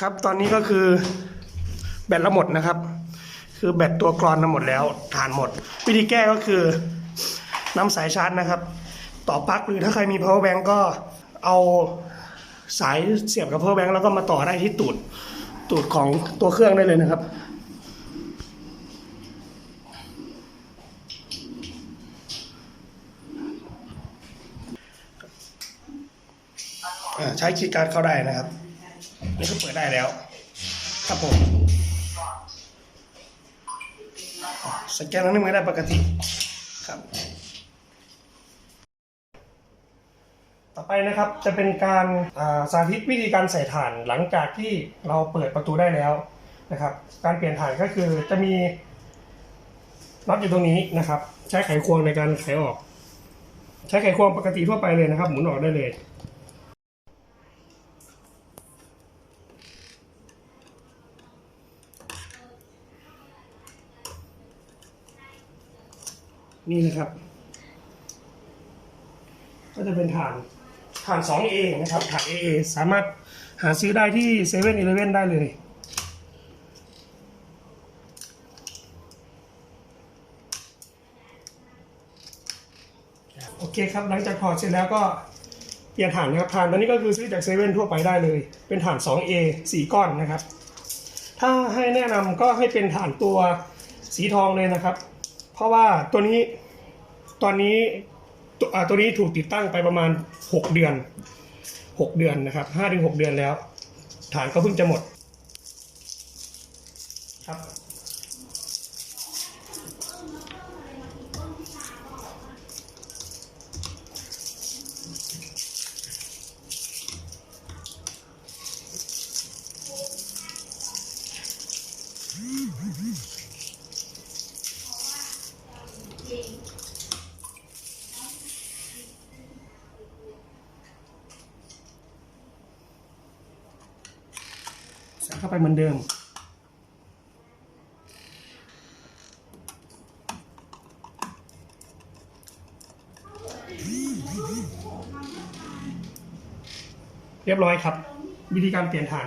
ครับตอนนี้ก็คือแบตเราหมดนะครับ คือแบตตัวกรอนหมดแล้วฐานหมด วิธีแก้ก็คือนำสายชาร์จนะครับ ต่อปลั๊กหรือถ้าใครมี power bank ก็เอาสายเสียบกับ power bank แล้วก็มาต่อได้ที่ตูดตูดของตัวเครื่องได้เลยนะครับใช้คีย์การ์ดเข้าได้นะครับ นี่ก็เปิดได้แล้ว ครับผม สแกนนั้นวนิ้วมือได้ปกติ ครับ ต่อไปนะครับจะเป็นการาสาธิตวิธีการใส่ถ่านหลังจากที่เราเปิดประตูได้แล้วนะครับ การเปลี่ยนถ่านก็คือจะมีน็อตอยู่ตรงนี้นะครับ ใช้ไขควงในการไขออก ใช้ไขควงปกติทั่วไปเลยนะครับ หมุนออกได้เลย นี่นะครับ ก็จะเป็นฐานฐาน 2A นะครับฐาน AA สามารถหาซื้อได้ที่เซเว่นอีเลฟเว่นได้เลย โอเคครับ หลังจากถอดเสร็จแล้วก็เปลี่ยนฐานนะครับฐานตัวนี้ก็คือซื้อจากเซเว่นทั่วไปได้เลย เป็นฐาน 2A 4 ก้อนนะครับ ถ้าให้แนะนำก็ให้เป็นฐานตัวสีทองเลยนะครับ เพราะว่าตัวนี้ตอนนี้ตัวตัวนี้ถูกติดตั้งไปประมาณ 6 เดือน 6 เดือนนะครับ5ถึง6เดือนแล้ว ฐานก็เพิ่งจะหมดครับใส่ เข้าไปเหมือนเดิม เรียบร้อยครับ วิธีการเปลี่ยนฐาน